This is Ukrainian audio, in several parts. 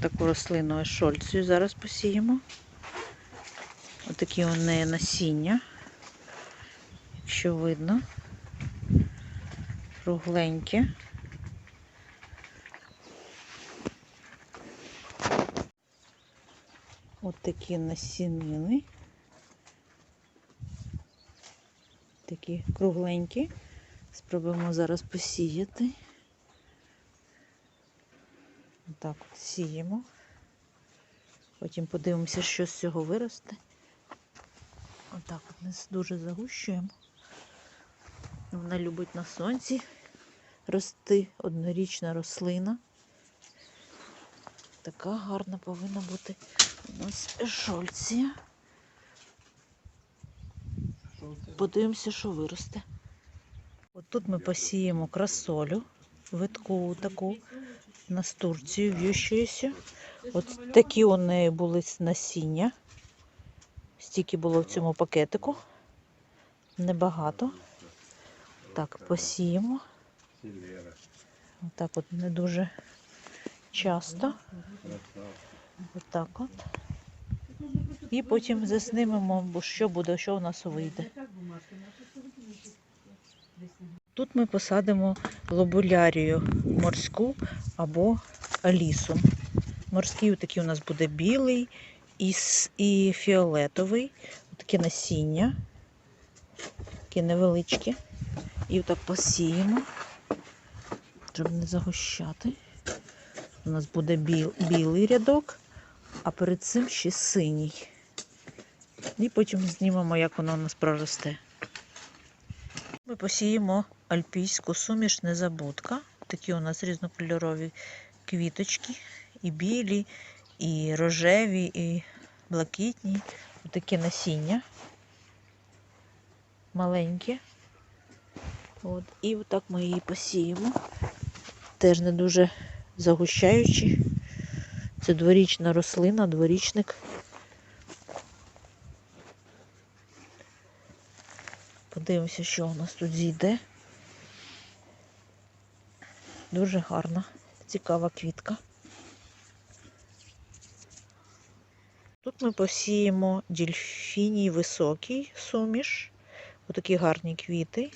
таку рослину шольцію зараз посіємо. Отакі вони насіння, якщо видно, кругленькі. От такі насінини. Такі кругленькі. Спробуємо зараз посіяти. Так от сіємо. Потім подивимося, що з цього виросте. Отак от не дуже загущуємо. Вона любить на сонці рости однорічна рослина. Така гарна повинна бути у нас шольція. Подивимося, що виросте. От тут ми посіємо красолю, витку таку, настурцію в'ющуюся. От такі у неї були насіння. Стільки було в цьому пакетику. Небагато. Так, посіємо. Отак от не дуже часто. Отак от. І потім заснимемо, що буде, що у нас вийде. Тут ми посадимо лобулярію морську або алісу. Морський такий у нас буде білий і, фіолетовий. Таке насіння. Такі невеличкі. І отак посіємо, щоб не загущати. У нас буде біл, білий рядок, а перед цим ще синій. І потім знімемо, як воно у нас проросте. Ми посіємо альпійську суміш незабудка. Такі у нас різнокольорові квіточки, і білі, і рожеві, і блакитні. Таке насіння. Маленьке. От. І отак ми її посіємо. Теж не дуже загущаючи. Це дворічна рослина, дворічник. Подивимося, що у нас тут зійде. Дуже гарна, цікава квітка. Тут ми посіємо дільфіній високий суміш. Отакі гарні квіти.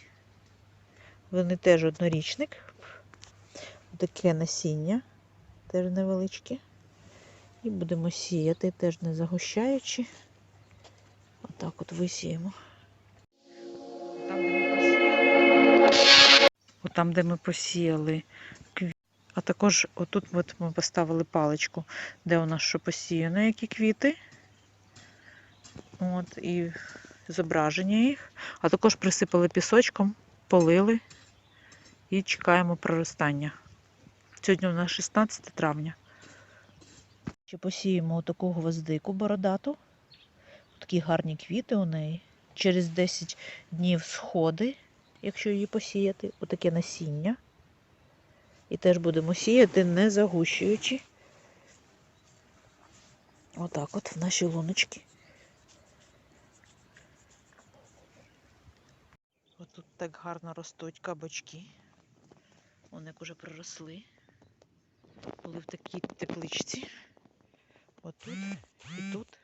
Вони теж однорічник. Таке насіння, теж невеличке. І будемо сіяти, теж не загущаючи. Отак от висіємо. Там, де ми посіяли квіти. А також отут от ми поставили паличку, де у нас що посіяно, які квіти. От, і зображення їх. А також присипали пісочком, полили і чекаємо проростання. Сьогодні у нас 16 травня. Ще посіємо таку гвоздику бородату. Такі гарні квіти у неї. Через 10 днів сходи, якщо її посіяти, отаке насіння. І теж будемо сіяти, не загущуючи. Отак от в наші луночки. Отут так гарно ростуть кабачки. Вони як уже проросли. Були в такій тепличці. Отут і тут.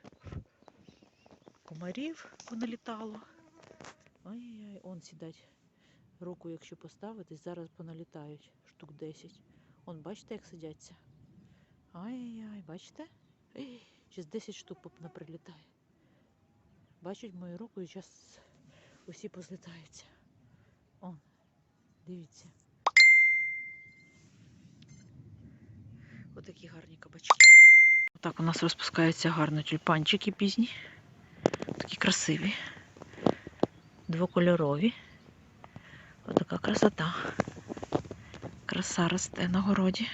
Комарів поналітало. Ай-яй, он сідать. Руку, якщо поставити, зараз поналітають штук 10. Он, бачите, як сидяться? Ай-яй, бачите? Зараз 10 штук наприлітає. Бачать мою руку і зараз усі позлітаються. Он, дивіться. Отакі гарні кабачки. Отак у нас розпускаються гарно тюльпанчики пізні. Такі красиві. Двокольорові. Отака красота. Краса росте на городі.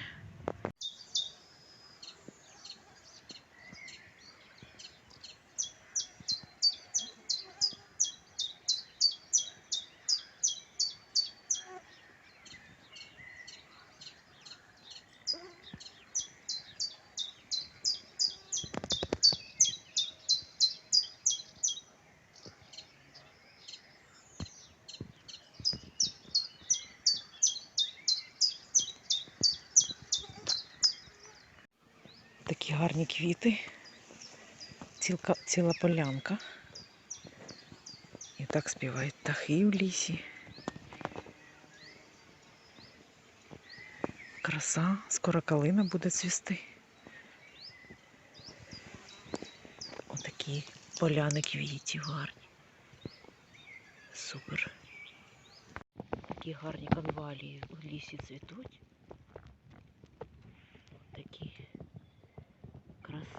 Гарні квіти. Цілка, ціла полянка. І так співають птахи в лісі. Краса, скоро калина буде цвісти. Отакі поляни квітів гарні. Супер. Такі гарні конвалії в лісі цвітуть.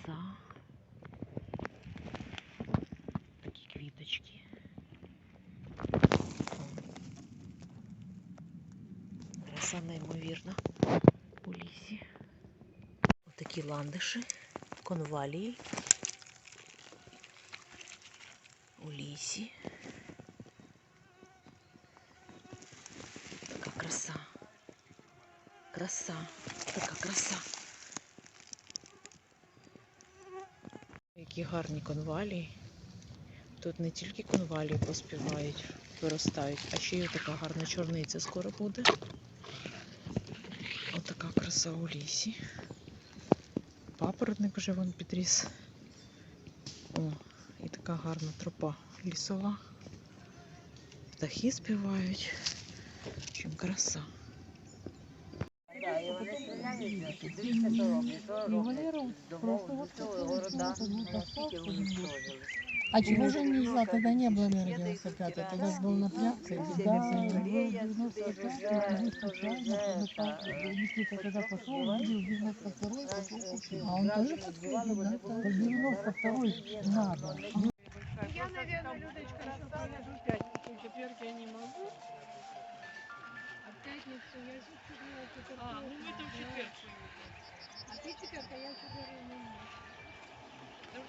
краса. Такі квіточки. Краса неймовірна у лісі. Отакі ландиші, конвалії у лісі. Така краса. Краса, така краса. Які гарні конвалії. Тут не тільки конвалії поспівають, виростають, а ще й така гарна чорниця скоро буде. Отака краса у лісі. Папоротник вже вон підріс. О, і така гарна тропа лісова. Птахи співають. Общем, краса. Да, і вони стріляють, дивіться, що роблять, що роблять. Домов, всього, города, наскільки уничтожили. А чего же нельзя? Тогда не было на 95 тогда же был на пляже. Никита тогда пошел, увидел 92 пошел купил. А он тоже подходил, да? По 92 надо. Я, наверное, Людочка, расставлю в пятницу. В четверг я не могу. Пятницу я чуть-чуть не четверг. А, ну мы там в четверг. А ты четверг, а я в четверг не могу. Ну,